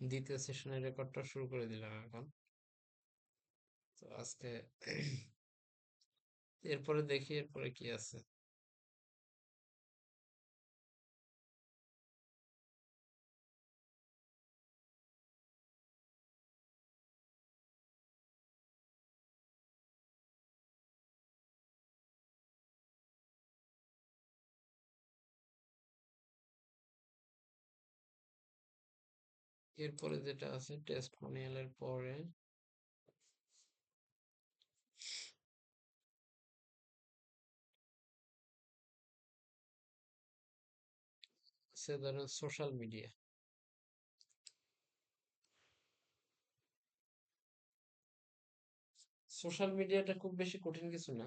দ্বিতীয় সেশনের রেকর্ডটা শুরু করে দিলাম এখন। তো আজকে এরপরে দেখি এরপরে কি আছে? এরপরে যেটা আছে টেস্টমোনিয়ালের পরে সে ধরেন সোশ্যাল মিডিয়া সোশ্যাল মিডিয়াটা খুব বেশি কঠিন কিছু না।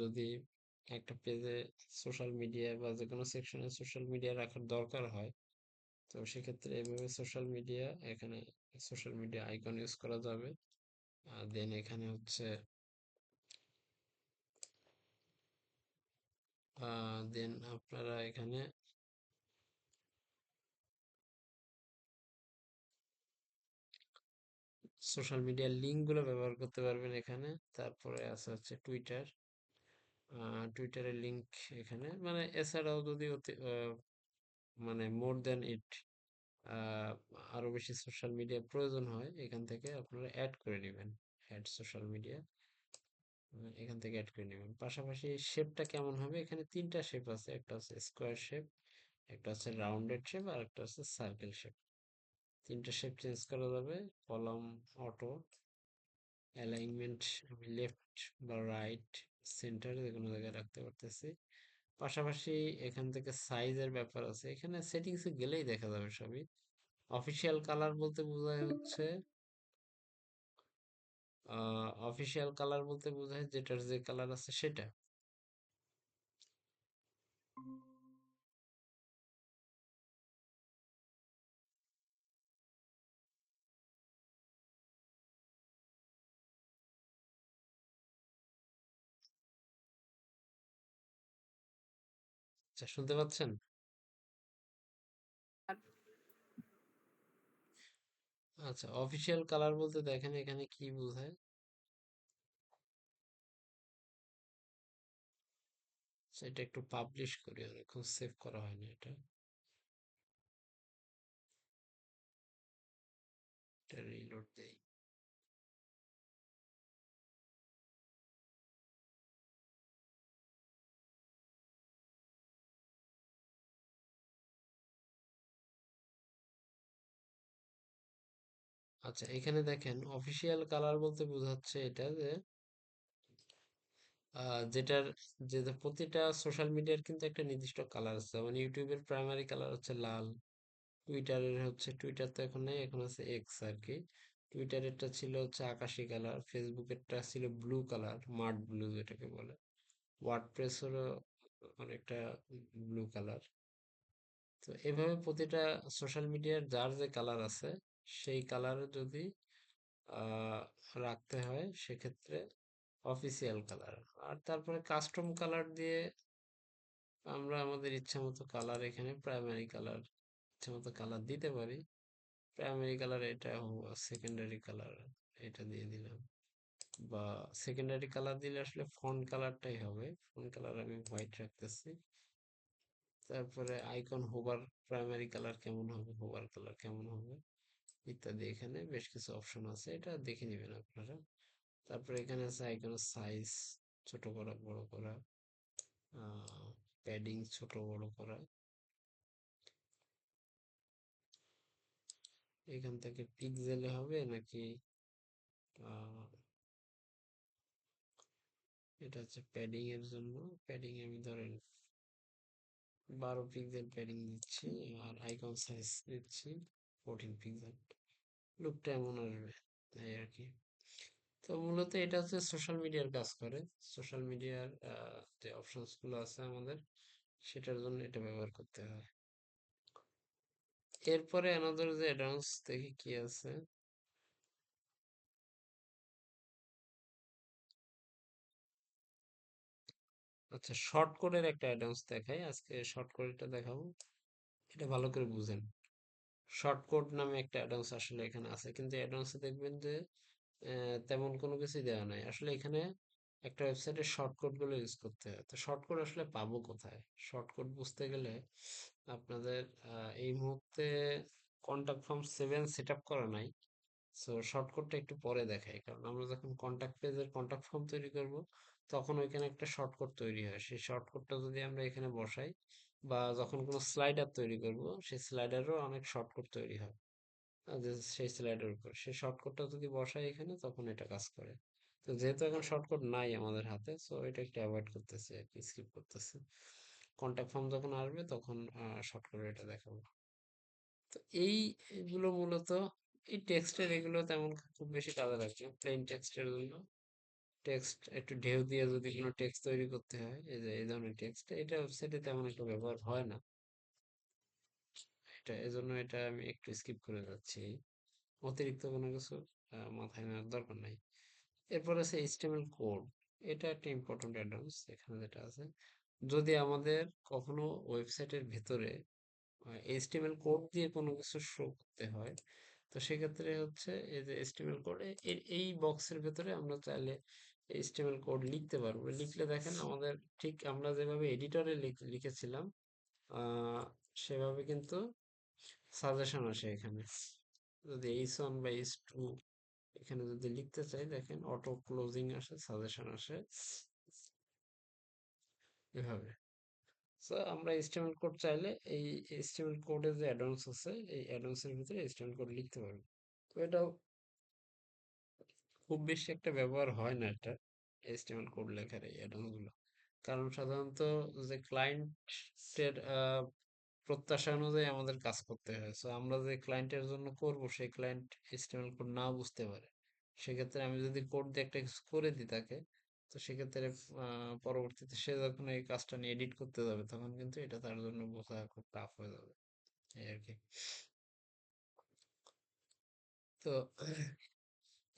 যদি একটা পেজে সোশ্যাল মিডিয়া বা যে কোনো সেকশনে সোশ্যাল মিডিয়া রাখার দরকার হয় তো সেক্ষেত্রে এভাবে সোশ্যাল মিডিয়া এখানে সোশ্যাল মিডিয়া আইকন ইউজ করা যাবে। আর দেন এখানে হচ্ছে দেন আপনারা এখানে সোশ্যাল মিডিয়ার লিঙ্কগুলো ব্যবহার করতে পারবেন এখানে। তারপরে আছে হচ্ছে টুইটার টুইটারের লিঙ্ক এখানে। মানে এছাড়াও যদি মানে মোর দেন ইট আরও বেশি সোশ্যাল মিডিয়া প্রয়োজন হয়, এখান থেকে আপনারা অ্যাড করে নেবেন অ্যাড সোশ্যাল মিডিয়া এখান থেকে অ্যাড করে নেবেন। পাশাপাশি শেপটা কেমন হবে? এখানে তিনটা শেপ আছে, একটা হচ্ছে স্কোয়ার শেপ একটা হচ্ছে রাউন্ডেড শেপ আর একটা হচ্ছে সার্কেল শেপ তিনটা শেপ চেঞ্জ করা যাবে কলাম অটো অ্যালাইনমেন্ট আমি লেফট বা রাইট সেন্টার যে কোনো জায়গায় রাখতে পারতেছি। পাশাপাশি এখান থেকে সাইজের ব্যাপার আছে। এখানে সেটিংসে গেলেই দেখা যাবে সবই। অফিসিয়াল কালার বলতে বোঝায় হচ্ছে অফিসিয়াল কালার বলতে বোঝায় যেটার যে কালার আছে সেটা। আচ্ছা শুনতে পাচ্ছেন? আচ্ছা অফিসিয়াল কালার বলতে দেখেন এখানে কি বোঝায়? সেটা একটু পাবলিশ করি অনেকক্ষণ সেভ করা হয়নি এটা। এটা রিলোড দেই। আচ্ছা এখানে দেখেন অফিসিয়াল কালার বলতে বোঝাচ্ছে এটা যে যেটার, যে প্রতিটা সোশ্যাল মিডিয়ার কিন্তু একটা নির্দিষ্ট কালার আছে। যেমন ইউটিউবের প্রাইমারি কালার হচ্ছে লাল টুইটারের হচ্ছে টুইটার তো এখন নেই, এখন আছে এক্স আর কি টুইটারেরটা ছিল হচ্ছে আকাশি কালার ফেসবুকেরটা ছিল ব্লু কালার মাড ব্লু যেটাকে বলে। ওয়ার্ডপ্রেসেরও অনেকটা ব্লু কালার তো এভাবে প্রতিটা সোশ্যাল মিডিয়ার যার যে কালার আছে সেই কালার যদি রাখতে হয় সেক্ষেত্রে অফিসিয়াল কালার আর তারপরে কাস্টম কালার দিয়ে আমরা আমাদের ইচ্ছা মতো কালার এখানে প্রাইমারি কালার ইচ্ছা মতো কালার দিতে পারি। প্রাইমারি কালার এটা সেকেন্ডারি কালার এটা দিয়ে দিলাম। বা সেকেন্ডারি কালার দিলে আসলে ফন্ট কালারটাই হবে। ফন্ট কালার আমি হোয়াইট রাখতেছি। তারপরে আইকন হোভার প্রাইমারি কালার কেমন হবে? হোভার কালার ইত্যাদি এখানে বেশ কিছু অপশন আছে। এটা দেখে নেবেন আপনারা। তারপরে এখানে আছে আইকনের সাইজ ছোট করা, বড় করা প্যাডিং ছোট, বড় করা। এখান থেকে পিক্সেলে হবে নাকি এটা হচ্ছে প্যাডিং এর জন্য। প্যাডিং আমি ধরেন বারো পিক্সেল প্যাডিং দিচ্ছি আর আইকন সাইজ দিচ্ছি ফোরটিন পিক্সেল লুকটা এমন আসবে তাই আর কি তো মূলত এটা হচ্ছে সোশ্যাল মিডিয়ার কাজ করে। সোশ্যাল মিডিয়ার যে অপশনসগুলো আছে আমাদের, সেটার জন্য এটা ব্যবহার করতে হয়। এরপরে আমাদের যে অ্যাডভান্স দেখি কি আছে। আচ্ছা শর্ট কোডের একটা অ্যাডভান্স দেখাই। আজকে শর্ট কোডটা দেখাবো। এটা ভালো করে বুঝেন। শর্টকট নামে একটা অ্যাডভান্স আসলে এখানে আছে। কিন্তু অ্যাডভান্সে দেখবেন যে তেমন কোনো কিছুই দেওয়া নাই। আসলে এখানে একটা ওয়েবসাইটে শর্টকটগুলো ইউজ করতে হয়। তো শর্টকট আসলে পাবো কোথায়? শর্টকট বুঝতে গেলে আপনাদের এই মুহূর্তে contact form seven set up করা নাই। সো শর্টকাটটা একটু পরে দেখাই। কারণ আমরা যখন কন্টাক্ট পেজের কন্টাক্ট ফর্ম তৈরি করব, তখন ওইখানে একটা শর্টকাট তৈরি হয়। সেই শর্টকাটটা যদি আমরা এখানে বসাই বা যখন কোনো স্লাইডার তৈরি করব, সেই স্লাইডারও অনেক শর্টকাট তৈরি হয়। সেই স্লাইডার উপর। সেই শর্টকাটটা যদি বসাই এখানে, তখন এটা কাজ করে। তো যেহেতু এখন শর্টকাট নাই আমাদের হাতে সো এটা একটু অ্যাভয়েড করতেছি আর কি স্কিপ করতেছি। কন্টাক্ট ফর্ম যখন আসবে, তখন শর্টকাট এটা দেখাবো। তো এই, এগুলো মূলত, এই টেক্সটের এগুলো তেমন খুব বেশি কাজে লাগে প্লেন টেক্সটের জন্য। টেক্সট একটু ঢেউ দিয়ে যদি কোনো টেক্সট তৈরি করতে হয়, এই যে, এই ধরনের টেক্সট এটা ওয়েবসাইটে তেমন একটা ব্যবহার হয় না। এটা, এজন্য এটা আমি একটু স্কিপ করে যাচ্ছি। অতিরিক্ত কোনো কিছু মাথায় নেওয়ার দরকার নাই। এরপর আছে এইচটিএমএল কোড এটা একটা ইম্পর্টেন্ট অ্যাডভান্স এখানে যেটা আছে। যদি আমাদের কখনো ওয়েবসাইটের ভেতরে এইচটিএমএল কোড দিয়ে কোনো কিছু শো করতে হয়, তো সেক্ষেত্রে হচ্ছে এই যে এইচটিএমএল কোড এই বক্সের ভেতরে আমরা চাইলে এইচটিএমএল কোড লিখতে পারব। লিখলে দেখেন আমাদের ঠিক আমরা যেভাবে এডিটরে লিখেছিলাম সেভাবে কিন্তু সাজেশন আসে এখানে। যদি এইচ ওয়ান বা এইচ টু এখানে যদি লিখতে চাই, দেখেন অটো ক্লোজিং আসে সাজেশন আসে। এভাবে। সো আমরা এইচটিএমএল কোড চাইলে এই এইচটিএমএল কোডের যে অ্যাডভান্স আছে, এই অ্যাডভান্সের ভিতরে এইচটিএমএল কোড লিখতে পারব। তো এটাও খুব বেশি একটা ব্যবহার হয় না এটা এইচটিএমএল কোড লেখার এই অ্যাডনগুলো। কারণ সাধারণত যে ক্লায়েন্টের প্রত্যাশা অনুযায়ী আমাদের কাজ করতে হয়। সো আমরা যে ক্লায়েন্টের জন্য করব, সেই ক্লায়েন্ট এইচটিএমএল কোড না বুঝতে পারে। সেক্ষেত্রে আমি যদি কোড দিয়ে একটা কিছু করে দিই তাকে, তো সেক্ষেত্রে পরবর্তীতে সে যখন এই কাজটা নিয়ে এডিট করতে যাবে, তখন কিন্তু এটা তার জন্য বোঝা খুব টাফ হয়ে যাবে। এই আর কি। তো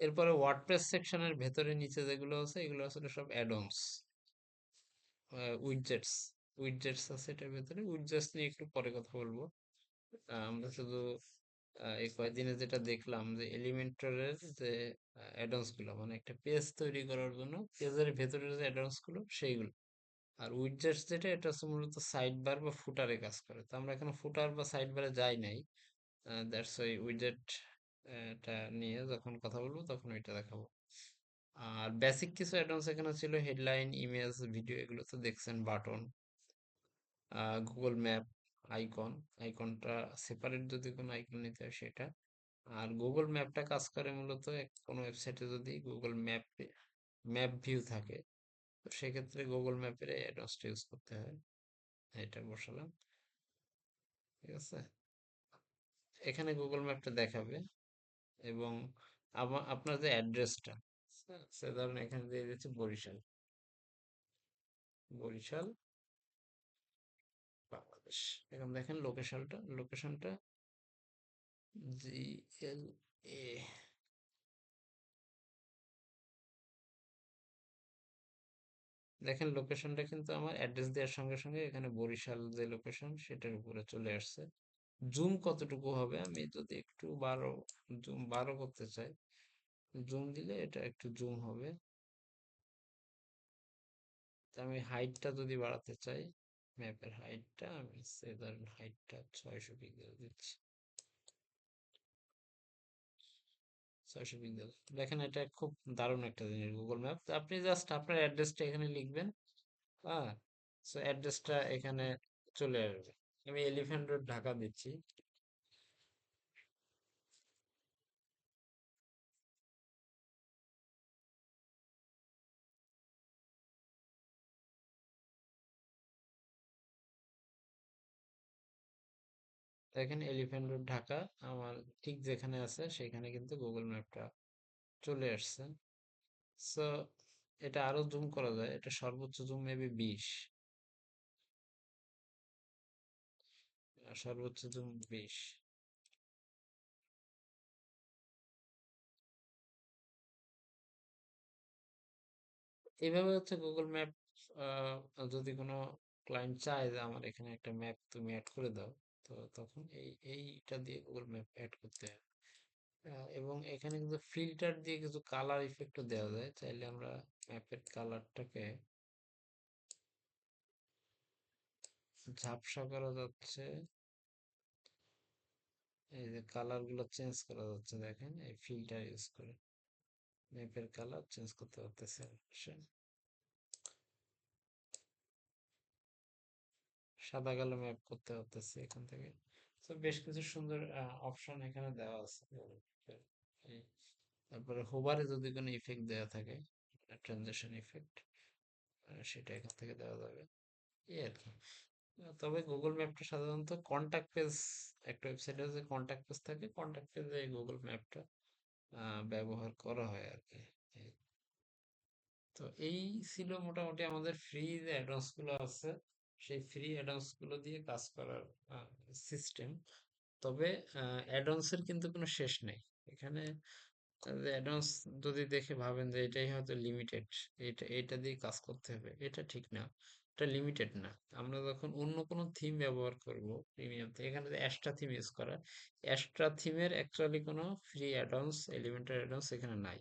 এরপরে ওয়ার্ডপ্রেস সেকশনের ভেতরে নিচে যেগুলো আছে, এগুলো আসলে সব অ্যাডনস উইডজেটস উইডজেটস আছে এটার ভেতরে। উইডজেটস নিয়ে একটু পরে কথা বলব। আমরা শুধু এই কয়েকদিনে যেটা দেখলাম যে এলিমেন্টরের যে অ্যাডন্সগুলো মানে একটা পেজ তৈরি করার জন্য পেজের ভেতরের যে অ্যাডন্সগুলো, সেইগুলো। আর উইডজেটস যেটা, এটা হচ্ছে মূলত সাইড বার বা ফুটারে কাজ করে। তো আমরা এখানে ফুটার বা সাইড বারে যাই নাই। দ্যাটস ওই উইডজেট এটা নিয়ে যখন কথা বলব, তখন ওইটা দেখাবো। আর বেসিক কিছু অ্যাডভান্স এখানে ছিল হেডলাইন ইমেজ ভিডিও এগুলো তো দেখছেন বাটন গুগল ম্যাপ আইকন আইকনটা সেপারেট যদি কোনো আইকন নিতে হয় সেটা। আর গুগল ম্যাপটা কাজ করে মূলত কোনো ওয়েবসাইটে যদি গুগল ম্যাপ ম্যাপ ভিউ থাকে, তো সেক্ষেত্রে গুগল ম্যাপের অ্যাডভান্সটা ইউজ করতে হয়। এটা বসালাম, ঠিক আছে? এখানে গুগল ম্যাপটা দেখাবে। এবং আপনার যে অ্যাড্রেসটা সে ধরেন এখানে দিয়ে দিচ্ছে বরিশাল। বরিশাল, বাংলাদেশ। এখন দেখেন লোকেশনটা লোকেশনটা জি এ দেখেন লোকেশনটা কিন্তু আমার অ্যাড্রেস দেওয়ার সঙ্গে সঙ্গে এখানে বরিশাল যে লোকেশন সেটার উপরে চলে আসছে। জুম কতটুকু হবে? আমি যদি একটু বারো, জুম বারো করতে চাই, জুম দিলে এটা একটু জুম হবে। আমি হাইটটা যদি বাড়াতে চাই, ম্যাপের হাইটটা, আমি ধরেন হাইটটা ছয়শো পিক্সেল দিচ্ছি। ছয়শো পিক্সেল দেখেন এটা খুব দারুণ একটা জিনিস গুগল ম্যাপ আপনি জাস্ট আপনার অ্যাড্রেসটা এখানে লিখবেন হ্যাঁ? সো অ্যাড্রেসটা এখানে চলে আসবে। আমি এলিফ্যান্ট রোড ঢাকা দিচ্ছি। দেখেন এলিফ্যান্ট রোড ঢাকা, আমার ঠিক যেখানে আছে সেখানে কিন্তু গুগল ম্যাপটা চলে আসছে। সো এটা আরও জুম করা যায়, এটা সর্বোচ্চ জুম মেবি বিশ। সর্বোচ্চ জুম বিশ। এইভাবে হচ্ছে গুগল ম্যাপ যদি কোনো ক্লায়েন্ট চায় যে আমার এখানে একটা ম্যাপ তুমি অ্যাড করে দাও, তো তখন এই, এইটা দিয়ে গুগল ম্যাপ অ্যাড করতে হয় এবং এখানে কিন্তু ফিল্টার দিয়ে কিছু কালার ইফেক্টও দেওয়া যায়। চাইলে আমরা ম্যাপের কালারটাকে ঝাপসা করা যাচ্ছে। এই যে কালারগুলো চেঞ্জ করা যাচ্ছে দেখেন, এই ফিল্টার ইউজ করে ম্যাপের কালার চেঞ্জ করতে পারতেছে সাদা কালো ম্যাপ করতে পারতেছে এখান থেকে। তো বেশ কিছু সুন্দর অপশন এখানে দেওয়া আছে। তারপরে হোভারে যদি কোনো ইফেক্ট দেওয়া থাকে ট্রানজেকশন ইফেক্ট সেটা এখান থেকে দেওয়া যাবে। এই আর কি। তবে গুগল ম্যাপটা সাধারণত কন্টাক্ট পেজ একটা ওয়েবসাইটে যে কন্টাক্ট পেজ থাকে কন্টাক্ট পেজে এই গুগল ম্যাপটা ব্যবহার করা হয় আর কি তো এই ছিল মোটামুটি আমাদের ফ্রি যে অ্যাডভান্সগুলো আছে, সেই ফ্রি অ্যাডভান্সগুলো দিয়ে কাজ করার সিস্টেম তবে অ্যাডভান্স এর কিন্তু কোনো শেষ নেই। এখানে অ্যাডভান্স যদি দেখে ভাবেন যে এটাই হয়তো লিমিটেড এটা এটা দিয়ে কাজ করতে হবে, এটা ঠিক না। এটা লিমিটেড না। আমরা যখন অন্য কোনো থিম ব্যবহার করব প্রিমিয়াম এখানে যে অ্যাস্ট্রা থিম ইউজ করা অ্যাস্ট্রা থিমের অ্যাকচুয়ালি কোনো ফ্রি অ্যাডভান্স এলিমেন্টারি অ্যাডভান্স এখানে নাই।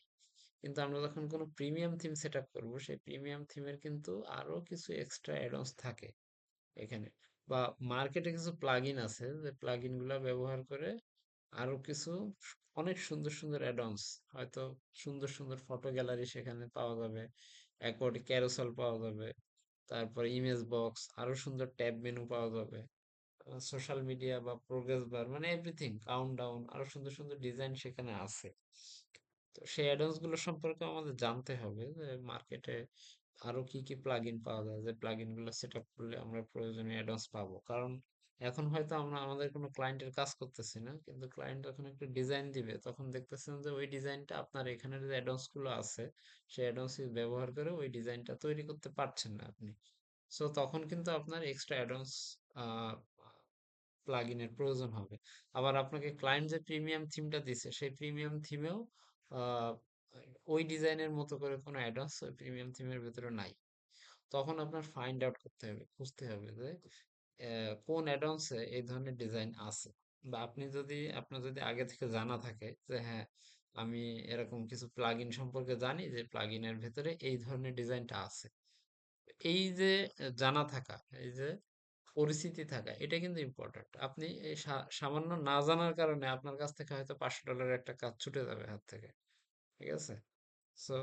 কিন্তু আমরা যখন কোনো প্রিমিয়াম থিম সেট আপ করব, সেই প্রিমিয়াম থিমের কিন্তু আরও কিছু এক্সট্রা অ্যাডভান্স থাকে এখানে। বা মার্কেটে কিছু প্লাগইন আছে, যে প্লাগইনগুলা ব্যবহার করে আরও কিছু অনেক সুন্দর সুন্দর অ্যাডভান্স হয়তো সুন্দর সুন্দর ফটো গ্যালারি সেখানে পাওয়া যাবে একটি ক্যারোসেল পাওয়া যাবে। তারপর ইমেজ বক্স আরও সুন্দর ট্যাব মেনু পাওয়া যাবে। সোশ্যাল মিডিয়া বা প্রোগ্রেস বার মানে এভরিথিং কাউন্ট ডাউন আরও সুন্দর সুন্দর ডিজাইন সেখানে আছে। তো সেই অ্যাডভান্সগুলো সম্পর্কে আমাদের জানতে হবে যে মার্কেটে আরও কি কি প্লাগইন পাওয়া যায়, যে প্লাগইনগুলো সেট আপ করলে আমরা প্রয়োজনীয় অ্যাডভান্স পাবো। কারণ এখন হয়তো আমরা, আমাদের কোনো ক্লায়েন্টের কাজ করতেছি না, কিন্তু ক্লায়েন্ট যখন একটা ডিজাইন দিবে, তখন দেখতেছেন যে ওই ডিজাইনটা আপনার এখানে যে অ্যাডভান্সগুলো আছে, সেই অ্যাডভান্স ব্যবহার করে ওই ডিজাইনটা তৈরি করতে পারছেন না আপনি। সো তখন কিন্তু আপনার এক্সট্রা অ্যাডভান্স প্লাগইনের প্রয়োজন হবে। আবার আপনাকে ক্লায়েন্ট যে প্রিমিয়াম থিমটা দিছে, সেই প্রিমিয়াম থিমেও ওই ডিজাইনের মতো করে কোনো অ্যাডভান্স ওই প্রিমিয়াম থিমের ভিতরে নাই। তখন আপনার ফাইন্ড আউট করতে হবে, খুঁজতে হবে যে কোন অ্যাডভান্সে এই ধরনের ডিজাইন আছে? বা আপনি যদি, আপনার যদি আগে থেকে জানা থাকে যে হ্যাঁ আমি এরকম কিছু প্লাগইন সম্পর্কে জানি যে প্লাগইনের ভেতরে এই ধরনের ডিজাইনটা আছে। এই যে জানা থাকা, এই যে, পরিচিতি থাকা, এটা কিন্তু ইম্পর্ট্যান্ট আপনি এই সামান্য না জানার কারণে আপনার কাছ থেকে হয়তো পাঁচশো ডলারের একটা কাজ ছুটে যাবে হাত থেকে। ঠিক আছে? সো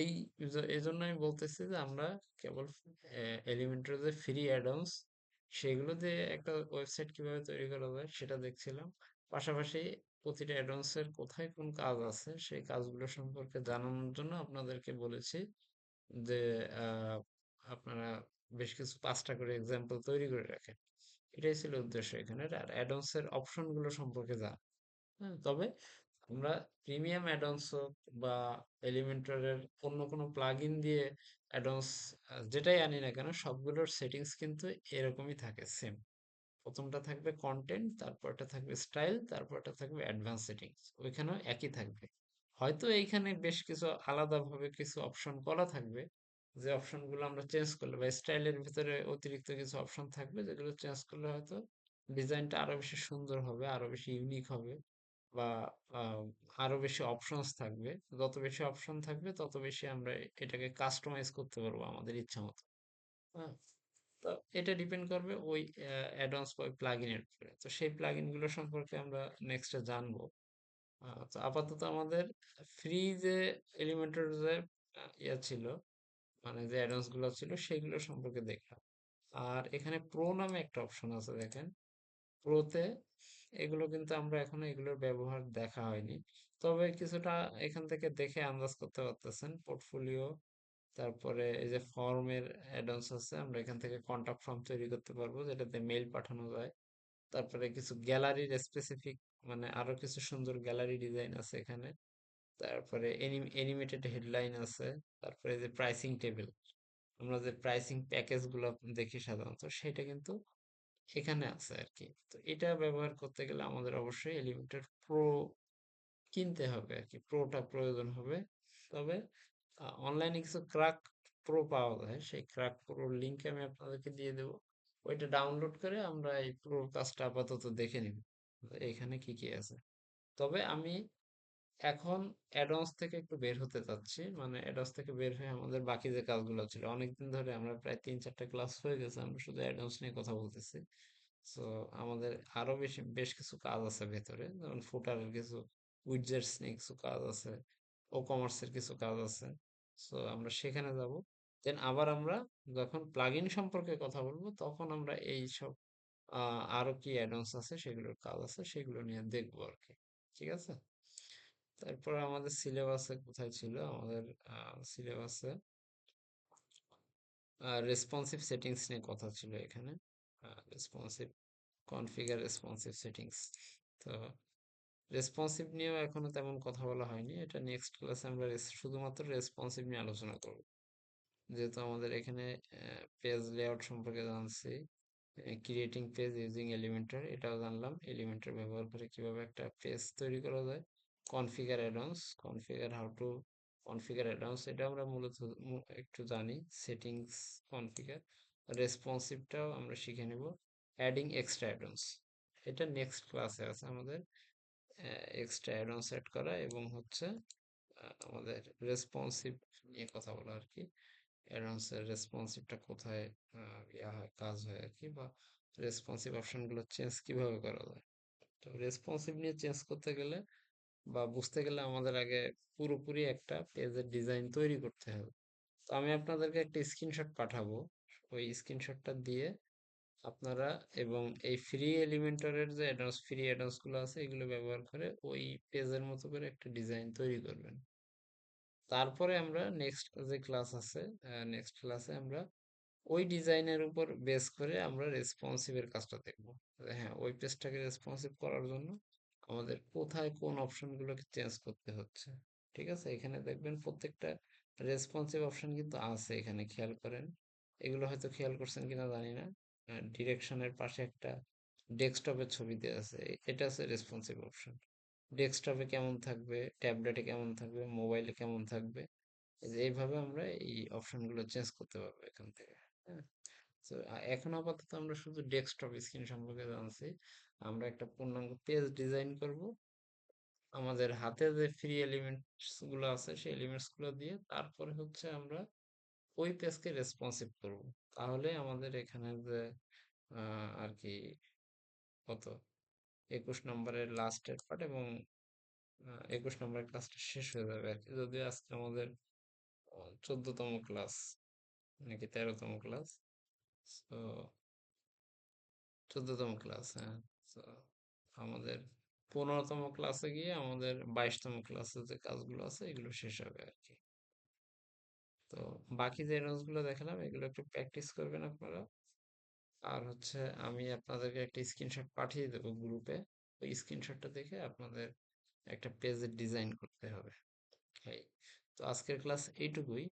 এই এই জন্য আমি বলতেছি যে, আমরা কেবল এলিমেন্টের যে ফ্রি অ্যাডন্স সেগুলো দিয়ে একটা ওয়েবসাইট কীভাবে তৈরি করা যায় সেটা দেখছিলাম। পাশাপাশি প্রতিটা অ্যাডন্সের কোথায় কোন কাজ আছে সেই কাজগুলো সম্পর্কে জানানোর জন্য আপনাদেরকে বলেছি যে আপনারা বেশ কিছু পাঁচটা করে এক্সাম্পল তৈরি করে রাখেন। এটাই ছিল উদ্দেশ্য এখানে আর অ্যাডন্স এর অপশনগুলো সম্পর্কে জানা হ্যাঁ, তবে আমরা প্রিমিয়াম অ্যাডন্স হোক বা এলিমেন্টরের অন্য কোনো প্লাগইন দিয়ে অ্যাডন্স যেটাই আনি না কেন, সবগুলোর সেটিংস কিন্তু এরকমই থাকে সেম প্রথমটা থাকবে কন্টেন্ট তারপরটা থাকবে স্টাইল তারপরটা থাকবে অ্যাডভান্স সেটিংস ওইখানেও একই থাকবে। হয়তো এইখানে বেশ কিছু আলাদাভাবে কিছু অপশন করা থাকবে, যে অপশনগুলো আমরা চেঞ্জ করলে বা স্টাইলের ভিতরে অতিরিক্ত কিছু অপশন থাকবে, যেগুলো চেঞ্জ করলে হয়তো ডিজাইনটা আরও বেশি সুন্দর হবে, আরও বেশি ইউনিক হবে। বা আরও বেশি অপশনস থাকবে। যত বেশি অপশন থাকবে, তত বেশি আমরা এটাকে কাস্টমাইজ করতে পারব আমাদের ইচ্ছা মতো। হ্যাঁ তো এটা ডিপেন্ড করবে ওই অ্যাডভান্স বা ওই প্লাগইনের উপরে। তো সেই প্লাগইনগুলো সম্পর্কে আমরা নেক্সটে জানব। তো আপাতত আমাদের ফ্রি যে এলিমেন্টের যে ইয়া ছিল মানে যে অ্যাডভান্সগুলো ছিল, সেগুলো সম্পর্কে দেখলাম। আর এখানে প্রো নামে একটা অপশন আছে দেখেন। প্রোতে এগুলো কিন্তু আমরা এখনও এগুলোর ব্যবহার দেখা হয়নি। তবে কিছুটা এখান থেকে দেখে আন্দাজ করতে পারতেছেন। পোর্টফোলিও, তারপরে এই যে ফর্মের অ্যাডন্স আছে, আমরা এখান থেকে কন্টাক্ট ফর্ম তৈরি করতে পারব, যেটাতে মেইল পাঠানো যায়। তারপরে কিছু গ্যালারির স্পেসিফিক মানে আরও কিছু সুন্দর গ্যালারি ডিজাইন আছে এখানে। তারপরে এনিমেটেড হেডলাইন আছে। তারপরে যে প্রাইসিং টেবিল আমরা যে প্রাইসিং প্যাকেজগুলো দেখি সাধারণত, সেটা কিন্তু এখানে আছে আর কি তো এটা ব্যবহার করতে গেলে আমাদের অবশ্যই এলিমেন্টের প্রো কিনতে হবে আর কি প্রোটা প্রয়োজন হবে। তবে অনলাইনে কিছু ক্রাক প্রো পাওয়া যায়। সেই ক্রাক প্রোর লিঙ্ক আমি আপনাদেরকে দিয়ে দেবো। ওইটা ডাউনলোড করে আমরা এই পুরো কাজটা আপাতত দেখে নিব। এখানে কি কি আছে। তবে আমি এখন অ্যাডভান্স থেকে একটু বের হতে চাচ্ছি। মানে অ্যাডভান্স থেকে বের হয়ে আমাদের বাকি যে কাজগুলো ছিল, অনেকদিন ধরে আমরা প্রায় তিন চারটা ক্লাস হয়ে গেছে, আমরা শুধু অ্যাডভান্স নিয়ে কথা বলতেছি। সো আমাদের আরও বেশি, বেশ কিছু কাজ আছে ভেতরে। যেমন ফুটারের কিছু উইডজেটস নিয়ে কিছু কাজ আছে ও কমার্সের কিছু কাজ আছে। সো আমরা সেখানে যাব। দেন আবার আমরা যখন প্লাগইন সম্পর্কে কথা বলব, তখন আমরা এই সব আরও কি অ্যাডভান্স আছে, সেগুলোর কাজ আছে, সেগুলো নিয়ে দেখব আর কি। ঠিক আছে? তারপর আমাদের সিলেবাসে কোথায় ছিল? আমাদের সিলেবাসে রেসপন্সিভ সেটিংস নিয়ে কথা ছিল এখানে। রেসপন্সিভ কনফিগার রেসপন্সিভ সেটিংস তো রেসপন্সিভ নিয়েও এখনও তেমন কথা বলা হয়নি। এটা নেক্সট ক্লাসে আমরা শুধুমাত্র রেসপন্সিভ নিয়ে আলোচনা করব। যেহেতু আমাদের এখানে পেজ লেআউট সম্পর্কে জানছি ক্রিয়েটিং পেজ ইউজিং এলিমেন্টার এটাও জানলাম। এলিমেন্টার ব্যবহার করে কীভাবে একটা পেজ তৈরি করা যায়। Configure addons configure how to configure addons এটা আমরা মূলত একটু জানি সেটিংস কনফিগার রেসপন্সিভটাও আমরা শিখে নেব অ্যাডিং এক্সট্রা অ্যাডন্স এটা নেক্সট ক্লাসে আছে আমাদের এক্সট্রা অ্যাডন্স অ্যাড করা এবং হচ্ছে আমাদের রেসপন্সিভ নিয়ে কথা বলা আর কি অ্যাডভান্সের রেসপন্সিভটা কোথায় ইয়া হয়, কাজ হয় আর কি, বা রেসপন্সিভ অপশনগুলো চেঞ্জ কীভাবে করা যায়। তো রেসপন্সিভ নিয়ে চেঞ্জ করতে গেলে বা বুঝতে গেলে আমাদের আগে পুরোপুরি একটা পেজের ডিজাইন তৈরি করতে হবে। তো আমি আপনাদেরকে একটা স্ক্রিনশট পাঠাবো। ওই স্ক্রিনশটটা দিয়ে আপনারা এবং এই ফ্রি এলিমেন্টরের যে অ্যাডভান্স ফ্রি অ্যাডভান্সগুলো আছে, এগুলো ব্যবহার করে ওই পেজের মতো করে একটা ডিজাইন তৈরি করবেন। তারপরে আমরা নেক্সট যে ক্লাস আছে নেক্সট ক্লাসে আমরা ওই ডিজাইনের উপর বেস করে আমরা রেসপন্সিভের কাজটা দেখব। হ্যাঁ ওই পেজটাকে রেসপন্সিভ করার জন্য আমাদের কোথায় কোন অপশনগুলোকে চেঞ্জ করতে হচ্ছে, ঠিক আছে? এখানে দেখবেন প্রত্যেকটা রেসপন্সিভ অপশন কিন্তু আছে এখানে, খেয়াল করেন। এগুলো হয়তো খেয়াল করছেন কিনা জানি না। ডিরেকশনের পাশে একটা ডেস্কটপের ছবি দেওয়া আছে, এটা হচ্ছে রেসপন্সিভ অপশন ডেস্কটপে কেমন থাকবে? ট্যাবলেটে কেমন থাকবে? মোবাইলে কেমন থাকবে? এইভাবে আমরা এই অপশনগুলো চেঞ্জ করতে পারব এখান থেকে হ্যাঁ? তো এখন আপাতত আমরা শুধু ডেস্কটপ স্ক্রিন সম্পর্কে জানছি। আমরা একটা পূর্ণাঙ্গ পেজ ডিজাইন করব। আমাদের হাতে যে ফ্রি এলিমেন্টসগুলো আছে, সেই এলিমেন্টসগুলো দিয়ে তারপরে হচ্ছে আমরা ওই পেজকে রেসপন্সিভ করব। তাহলে আমাদের এখানে যে আর কি, কত? একুশ নম্বরের লাস্টের পার্ট এবং একুশ নম্বরের ক্লাসটা শেষ হয়ে যাবে আর কি। যদিও আজকে আমাদের চোদ্দতম ক্লাস নাকি তেরোতম ক্লাস তো চোদ্দতম ক্লাস হ্যাঁ। আমাদের পনেরোতম ক্লাসে গিয়ে আমাদের বাইশতম ক্লাসে যে কাজগুলো আছে, এগুলো শেষ হবে আর কি তো বাকি যে নোটসগুলো দেখালাম, এগুলো একটু প্র্যাকটিস করবেন আপনারা। আর হচ্ছে আমি আপনাদেরকে একটা স্ক্রিনশট পাঠিয়ে দেবো গ্রুপে ওই স্ক্রিনশটটা দেখে আপনাদের একটা পেজের ডিজাইন করতে হবে। তো আজকের ক্লাস এইটুকুই।